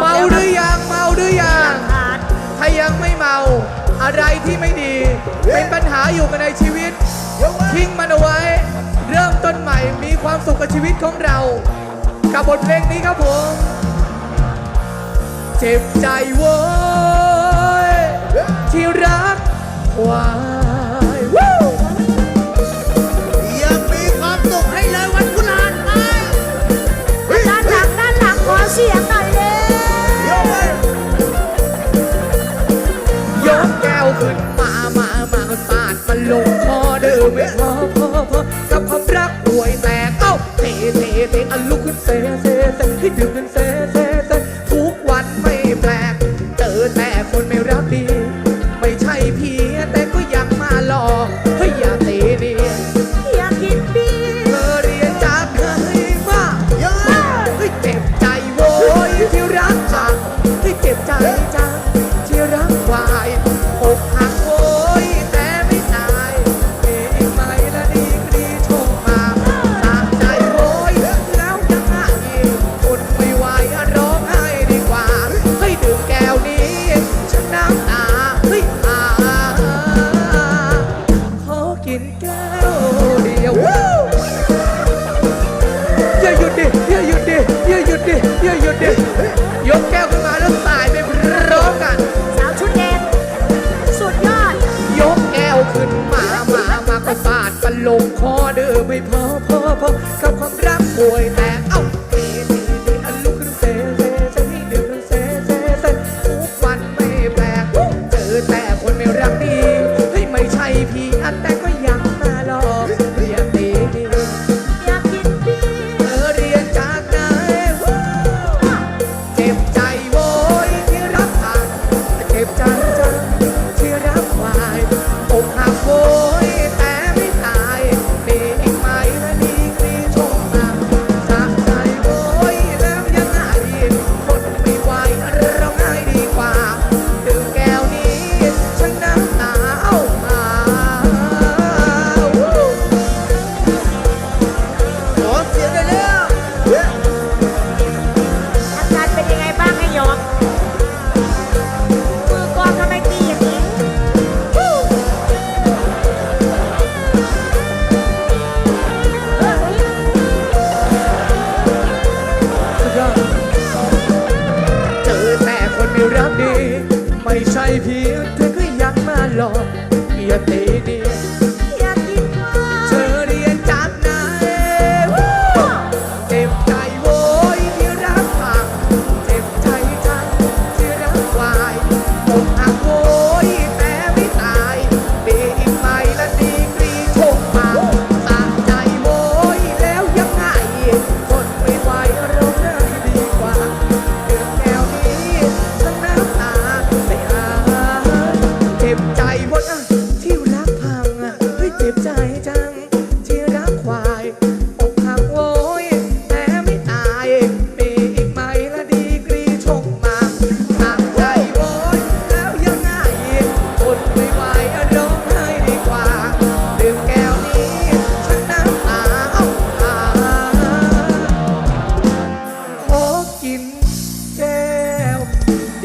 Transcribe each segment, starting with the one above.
เมาหรือยังเมาหรือยังถ้ายังไม่เมา อะไรที่ไม่ดี เป็นปัญหาอยู่กันในชีวิต ทิ้งมันเอาไว้ เริ่มต้นใหม่มีความสุขกับชีวิตของเรา กับบทเพลงนี้ครับผม เจ็บใจโว้ยที่รักว่า กับความรักห่วยแต่เอ้าเตะเตะเตะอันลุกขึ้นเตะเต ยกแก้วขึ้นมาแล้วสายไปพร้อมกัน สาวชุดแดงสุดยอด ยกแก้วขึ้นมามามาก็สาดปันลงคอเด้อไม่พอพอพอกร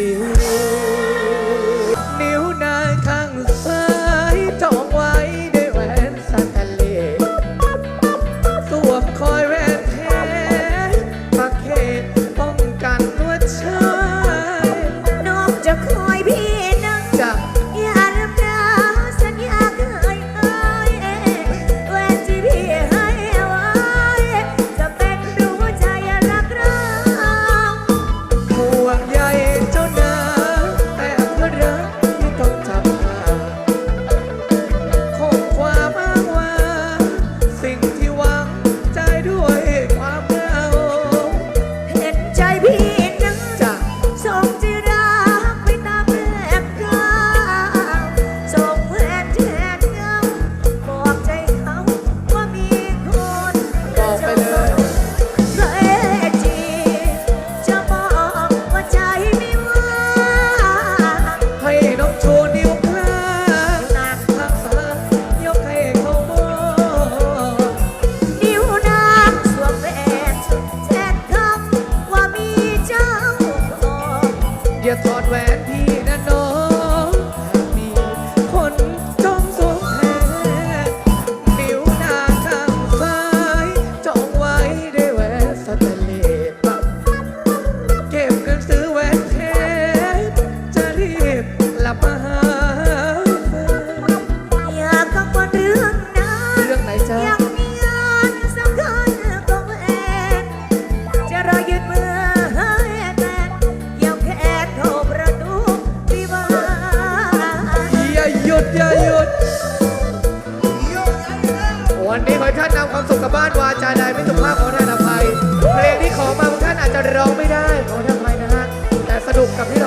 you. อย่าหยุด วันนี้ขอท่านนำความสุขกับบ้านวาจาใดไม่สุภาพขอท่านอภัยเพลงที่ขอมาบางท่านอาจจะร้องไม่ได้ขอท่านอภัยนะฮะแต่สนุกกับที่เรา